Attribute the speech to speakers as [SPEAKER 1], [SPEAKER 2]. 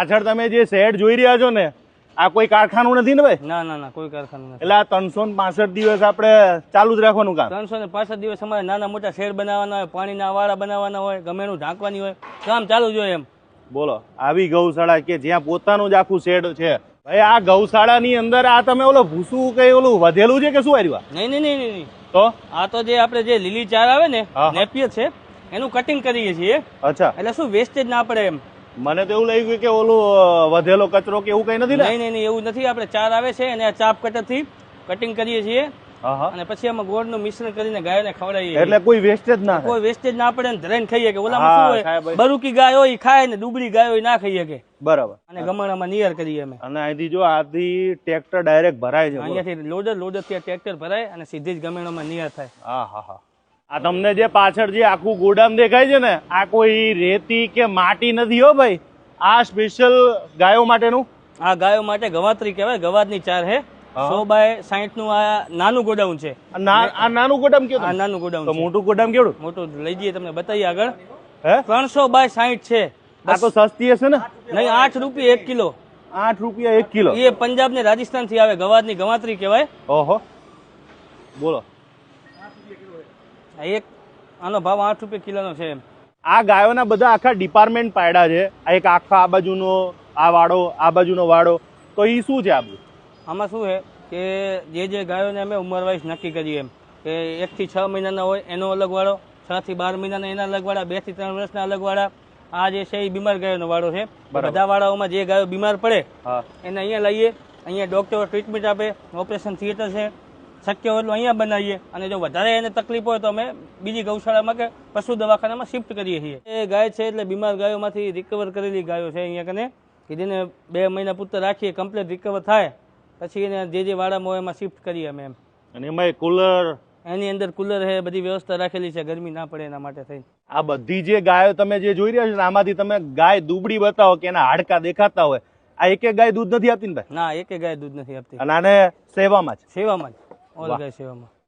[SPEAKER 1] પાછળ તમે જે શેડ જોઈ રહ્યા છો ને આ કોઈ કારખાનું નથી ને ભાઈ?
[SPEAKER 2] ના ના ના કોઈ કારખાનું નથી.
[SPEAKER 1] એટલે આ ત્રણસો પાસઠ દિવસ આપણે ચાલુ જ રાખવાનું કામ.
[SPEAKER 2] ત્રણસો ને પાસઠ દિવસ અમારે નાના મોટા શેડ બનાવવાના હોય પાણીના વાળા બનાવવાના હોય ગમે એનું ઢાંકવાની હોય કામ ચાલુ જોઈએ એમ.
[SPEAKER 1] બોલો આવી ગૌશાળા કે જ્યાં પોતાનું જ આખું શેડ છે? ભાઈ આ ગૌશાળાની અંદર આ તમે ઓલો ભૂસું કઈ ઓલું વધેલું છે કે શું આવ્યું
[SPEAKER 2] નહીં નહીં નહીં નહીં નહીં.
[SPEAKER 1] તો?
[SPEAKER 2] આ તો જે આપણે જે લીલી ચાર આવે ને નેપિયર છે એનું કટિંગ કરીએ છીએ.
[SPEAKER 1] અચ્છા.
[SPEAKER 2] એટલે શું વેસ્ટેજ ના પડે એમ?
[SPEAKER 1] મને તો એવું લાગ્યું કે ઓલું વધેલો કચરો કે એવું કઈ નથી
[SPEAKER 2] નહીં નહીં એવું નથી. આપણે ચાર આવે છે અને આ ચાપ કટરથી કટિંગ કરીએ છીએ. અને પછી આમાં ગોળનું મિશ્રણ કરીને ગાયોને ખવડાવીએ
[SPEAKER 1] એટલે કોઈ વેસ્ટેજ ના
[SPEAKER 2] કોઈ વેસ્ટેજ ના પડે ને ધરાઈને ખાઈએ કે ઓલામાં શું હોય. બરુકી ગાય હોય ખાય ને દુબળી ગાય હોય ના ખાઈએ કે?
[SPEAKER 1] બરાબર.
[SPEAKER 2] અને ગમણામાં નિયર કરીએ અમે.
[SPEAKER 1] અને અહીંથી જો આથી ટ્રેક્ટર ડાયરેક્ટ ભરાય છે
[SPEAKER 2] અહીંયાથી લોડર લોડરથી ટ્રેક્ટર ભરાય અને સીધી જ ગમેણામાં નિયર થાય.
[SPEAKER 1] હા હા હા. આ તમને જે પાછળ જે આખું ગોડામ દેખાય છે ને આ કોઈ રેતી કે માટી નથી હો ભાઈ. આ સ્પેશિયલ ગાયો માટેનું?
[SPEAKER 2] આ ગાયો માટે ગવાત્રી કહેવાય ગવાદની ચાર હે. સો બાય સાહીઠનું આ નાનું ગોડાઉન છે.
[SPEAKER 1] આ ના- આ નાનું ગોડામ
[SPEAKER 2] આ
[SPEAKER 1] કેવું
[SPEAKER 2] નાનું ગોડાઉન
[SPEAKER 1] મોટું ગોડામ કેવડું?
[SPEAKER 2] મોટું લઈ જઈએ તમને બતાવીએ આગળ.
[SPEAKER 1] હે?
[SPEAKER 2] ત્રણસો બાય સાહીઠ છે.
[SPEAKER 1] આ તો સસ્તી હશે ને?
[SPEAKER 2] નહીં આઠ રૂપિયા એક કિલો.
[SPEAKER 1] આઠ રૂપિયા એક કિલો.
[SPEAKER 2] એ પંજાબ ને રાજસ્થાનથી આવે ગવાદની ગવાત્રી કહેવાય.
[SPEAKER 1] ઓહો. બોલો.
[SPEAKER 2] આ એક આનો ભાવ આઠ રૂપિયા કિલોનો છે.
[SPEAKER 1] આ ગાયોના બધા આખા ડિપાર્ટમેન્ટ પાડ્યા છે. આ એક આખા આ બાજુનો આ વાડો આ બાજુનો વાડો. તો એ શું છે આપણું
[SPEAKER 2] આમાં શું છે કે જે જે ગાયોને અમે ઉંમર વાઇઝ નક્કી કરીએ એમ કે એકથી છ મહિનાના હોય એનો અલગ વાળો છ થી બાર મહિનાના એના અલગ વાળા બેથી ત્રણ વર્ષના અલગ વાળા આ જે છે એ બીમાર ગાયોનો વાળો છે. બધા વાળાઓમાં જે ગાયો બીમાર પડે એને અહીંયા લઈએ અહીંયા ડોક્ટરો ટ્રીટમેન્ટ આપે ઓપરેશન થિયેટર છે. શક્ય હોય એટલું અહીંયા બનાવીએ. અને જો વધારે એને તકલીફ હોય તો અમે બીજી ગૌશાળામાં કે પશુ દવાખાનામાં શિફ્ટ કરીએ છીએ. એ ગાય છે એટલે બીમાર ગાયોમાંથી રિકવર કરેલી ગાયો છે અહીંયા કને. કે જેને બે મહિના પૂરતા રાખીએ કમ્પ્લીટ રિકવર થાય પછી એને જે જે વાડામાં હોય એમાં શિફ્ટ કરીએ અમે એમ.
[SPEAKER 1] અને એમાં કુલર
[SPEAKER 2] એની અંદર કુલર છે બધી વ્યવસ્થા રાખેલી છે ગરમી ના પડે એના માટે થઈ
[SPEAKER 1] આ બધી જે ગાયો તમે જે જોઈ રહ્યા છો આમાંથી તમે ગાય દુબળી બતાવો કે એના હાડકા દેખાતા હોય. આ એક એક ગાય દૂધ નથી આપતી ને ભાઈ?
[SPEAKER 2] ના એકે ગાય દૂધ નથી આપતી.
[SPEAKER 1] અને આને સેવામાં જ?
[SPEAKER 2] સેવામાં જ. ઓલ. ગાય સેવામાં